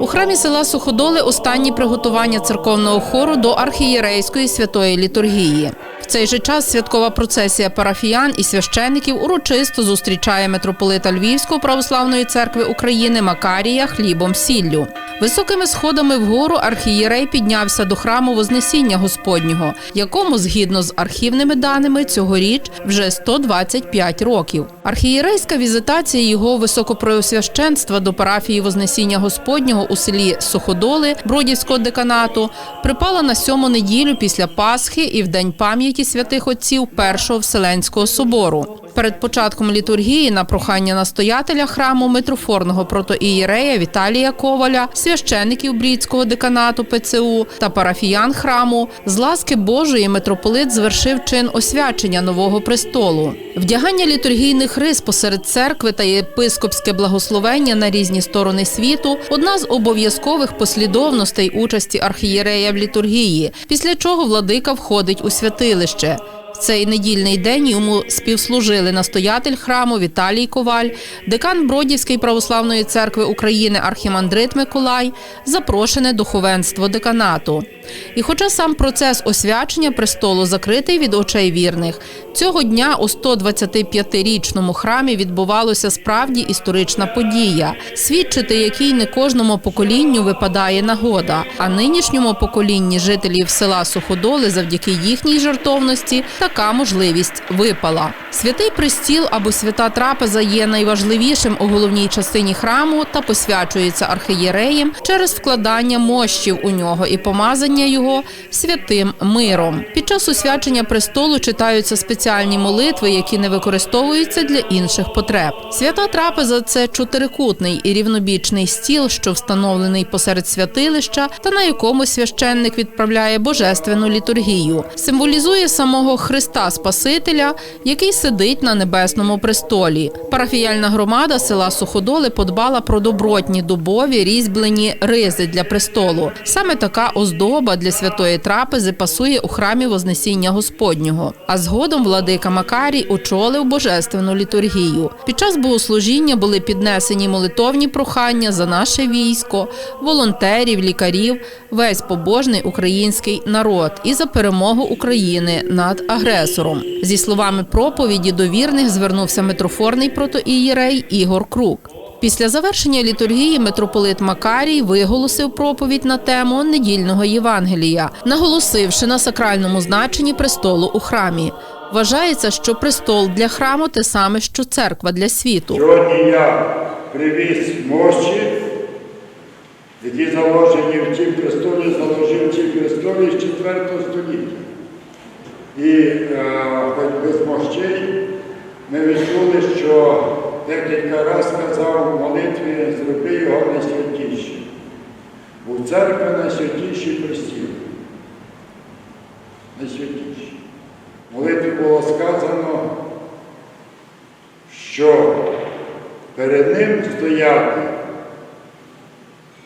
У храмі села Суходоли останні приготування церковного хору до архієрейської святої літургії. Цей же час святкова процесія парафіян і священиків урочисто зустрічає митрополита Львівської православної церкви України Макарія хлібом сіллю. Високими сходами вгору архієрей піднявся до храму Вознесіння Господнього, якому, згідно з архівними даними, цьогоріч вже 125 років. Архієрейська візитація його високопреосвященства до парафії Вознесіння Господнього у селі Суходоли Бродівського деканату припала на сьому неділю після Пасхи і в день пам'яті святих отців Першого Вселенського собору. Перед початком літургії на прохання настоятеля храму митрофорного протоієрея Віталія Коваля, священиків Брідського деканату ПЦУ та парафіян храму з ласки Божої митрополит звершив чин освячення нового престолу. Вдягання літургійних рис посеред церкви та єпископське благословення на різні сторони світу одна з обов'язкових послідовностей участі архієрея в літургії, після чого владика входить у святилище. Цей недільний день йому співслужили настоятель храму Віталій Коваль, декан Бродівської православної церкви України архімандрит Миколай, запрошене духовенство деканату. І хоча сам процес освячення престолу закритий від очей вірних, цього дня у 125-річному храмі відбувалася справді історична подія, свідчити якій не кожному поколінню випадає нагода, а нинішньому поколінні жителів села Суходоли завдяки їхній жертовності така можливість випала. Святий престіл або свята трапеза є найважливішим у головній частині храму та посвячується архієреєм через вкладання мощів у нього і помазання його святим миром. Під час освячення престолу читаються спеціальні молитви, які не використовуються для інших потреб. Свята трапеза це чотирикутний і рівнобічний стіл, що встановлений посеред святилища, та на якому священник відправляє божественну літургію. Символізує самого Христа Спасителя, який сидить на небесному престолі. Парафіяльна громада села Суходоли подбала про добротні дубові різьблені ризи для престолу. Саме така оздоба для святої трапези пасує у храмі Вознесіння Господнього. А згодом владика Макарій очолив божественну літургію. Під час богослужіння були піднесені молитовні прохання за наше військо, волонтерів, лікарів, весь побожний український народ і за перемогу України над агресором. Зі словами проповіді до вірних звернувся митрофорний протоієрей Ігор Крук. Після завершення літургії митрополит Макарій виголосив проповідь на тему недільного Євангелія, наголосивши на сакральному значенні престолу у храмі. Вважається, що престол для храму те саме, що церква для світу. Сьогодні я привіз мощі, які заложені в цій престолі, заложив в цій престолі з 4 століття. І е, без мощей ми відчули, що декілька разів сказав в молитві, зроби його найсвятішим. Бо церква найсвятіший престіл. Найсвятіший. В молитві було сказано, що перед ним стояти.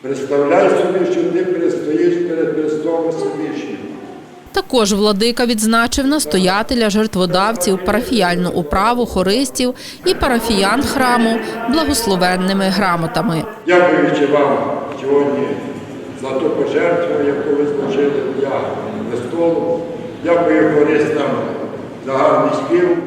Представляй собі, що ти перестоїш перед Христом Всевишнім. Також владика відзначив настоятеля, жертводавців, парафіяльну управу, хористів і парафіян храму благословенними грамотами. Дякуючи вам сьогодні за ту пожертву, яку ви зложили для престолу. Дякую хористам за гарний спів.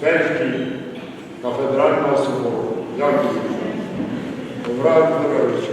смерті кафедрального собору. Дякую. Добра Григорович.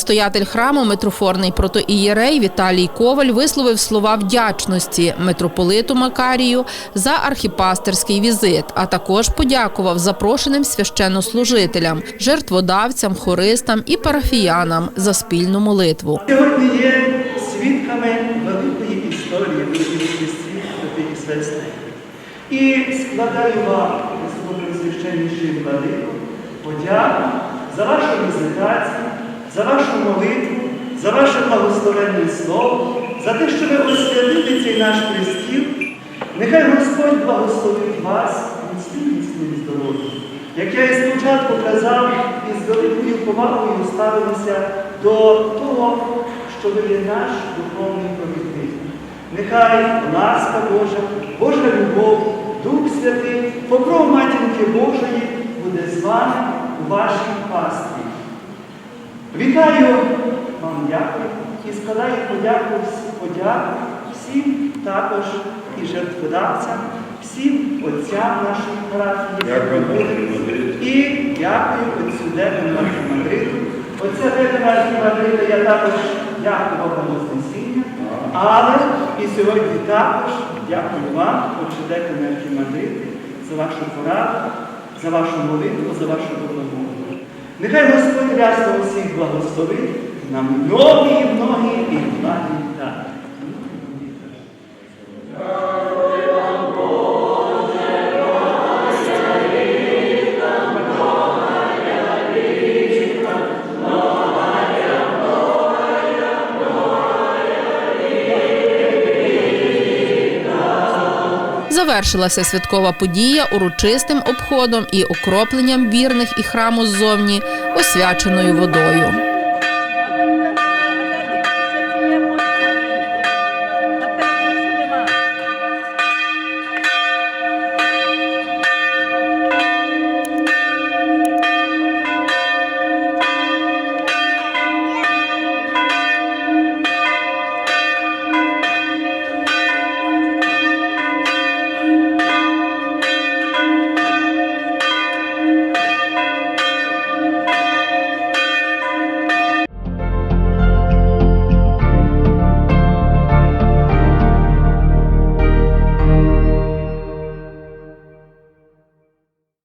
Настоятель храму митрофорний протоієрей Віталій Коваль висловив слова вдячності митрополиту Макарію за архіпастерський візит, а також подякував запрошеним священнослужителям, жертводавцям, хористам і парафіянам за спільну молитву. Сьогодні є свідками великої історії Українських світ і складаю вам, високопресвященніший владику, подяку за вашу візитацію, за вашу молитву, за ваше благословенне слово, за те, що ви освятили цей наш престіл. Нехай Господь благословить вас міцністю і здоров'я. Як я і спочатку казав, із великою повагою ставилися до того, що ви є наш духовний провідник. Нехай ласка Божа, Божа любов, Дух Святий, покров Матінки Божої буде з вами у вашій пасті. Вітаю вам дякую і складаю подяку, подяку всім також і жертводавцям, всім отцям нашої парафії. Дякую, І дякую отцю Дебену Архімандриту. Отця Дебена Архімандрита я також дякував на Вознесіння, але і сьогодні також дякую вам, отче Дебену Архімандриту, за вашу пораду, за вашу молитву, за вашу допомогу. Нехай Господь рясно усіх благословить на многі, многі і благі літа. Завершилася святкова подія урочистим обходом і окропленням вірних і храму ззовні освяченою водою.